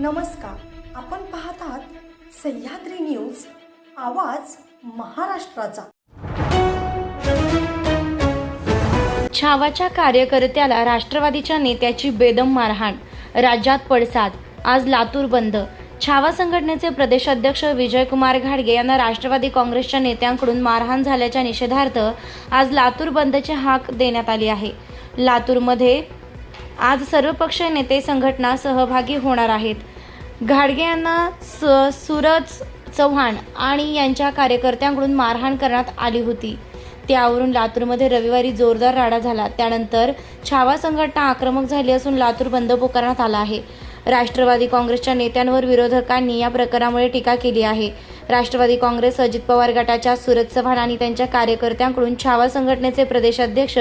नमस्कार. आपण पाहत आहात सह्याद्री न्यूज आवाज महाराष्ट्राचा. छावाच्या कार्यकर्त्याला राष्ट्रवादीच्या नेत्याची बेदम मारहाण राज्यात पडसाद आज लातूर बंद. छावा संघटनेचे प्रदेशाध्यक्ष विजयकुमार घाडगे यांना राष्ट्रवादी काँग्रेसच्या नेत्यांकडून मारहाण झाल्याच्या निषेधार्थ आज लातूर बंदची हाक देण्यात आली आहे. लातूरमध्ये आज सर्वपक्षीय नेते संघटना सहभागी होणार आहेत. घाडगे यांना स सूरज चव्हाण आणि यांच्या कार्यकर्त्यांकडून मारहाण करण्यात आली होती. त्यावरून लातूरमध्ये रविवारी जोरदार राडा झाला. त्यानंतर छावा संघटना आक्रमक झाली असून लातूर बंद पुकारण्यात आला आहे. राष्ट्रवादी काँग्रेसच्या नेत्यांवर विरोधकांनी या प्रकारामुळे टीका केली आहे. राष्ट्रवादी काँग्रेस अजित पवार गटाच्या सुरज चव्हाण आणि त्यांच्या कार्यकर्त्यांकडून छावा संघटनेचे प्रदेशाध्यक्ष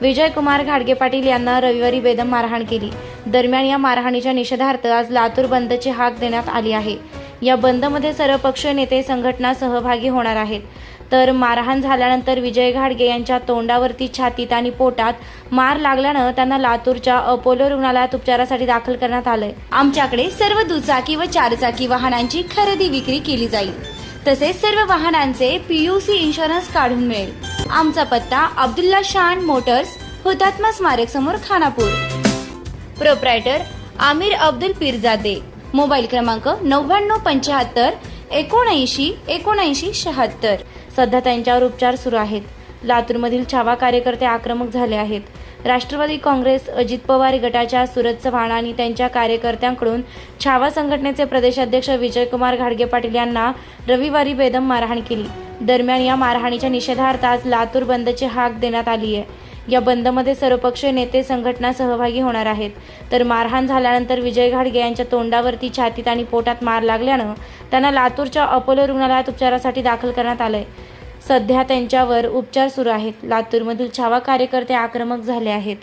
विजयकुमार घाडगे पाटील यांना रविवारी बेदम मारहाण केली. दरम्यान या मारहाणीच्या निषेधार्थ आज लातूर बंदची हाक देण्यात आली आहे. या बंदमध्ये सर्वपक्षीय नेते संघटना सहभागी होणार आहेत. तर मारहाण झाल्यानंतर विजय घाडगे यांच्या तोंडावरती छातीत आणि पोटात मार लागल्यानं त्यांना लातूरच्या अपोलो रुग्णालयात उपचारासाठी दाखल करण्यात आलंय. आमच्याकडे सर्व दुचाकी व चारचाकी वाहनांची खरेदी विक्री केली जाईल. तसेच सर्व वाहनांचे पीयूसी इन्शुरन्स काढून मिळेल. आमचा पत्ता अब्दुल्ला शान मोटर्स हुतात्मा स्मारक समोर खानापूर. प्रोप्रायटर आमिर अब्दुल पिरजादे. मोबाईल क्रमांक नव्याण्णव पंच्याहत्तर एकोणऐंशी एकोणऐंशी शहात्तर. सध्या त्यांच्यावर उपचार सुरू आहेत. लातूरमधील छावा कार्यकर्ते आक्रमक झाले आहेत. राष्ट्रवादी काँग्रेस अजित पवार गटाच्या सुरज चव्हाण आणि त्यांच्या कार्यकर्त्यांकडून छावा संघटनेचे प्रदेशाध्यक्ष विजयकुमार घाडगे पाटील यांना रविवारी बेदम मारहाण केली. दरम्यान या मारहाणीच्या निषेधार्थ आज लातूर बंदची हाक देण्यात आली आहे या बंदमध्ये सर्वपक्षीय नेते संघटना सहभागी होणार आहेत. तर मारहाण झाल्यानंतर विजय घाडगे यांच्या तोंडावरती छातीत आणि पोटात मार लागल्यानं त्यांना लातूरच्या अपोलो रुग्णालयात उपचारासाठी दाखल करण्यात आलंय. सध्या त्यांच्यावर उपचार सुरू आहेत. लातूरमधील छावा कार्यकर्ते आक्रमक झाले आहेत.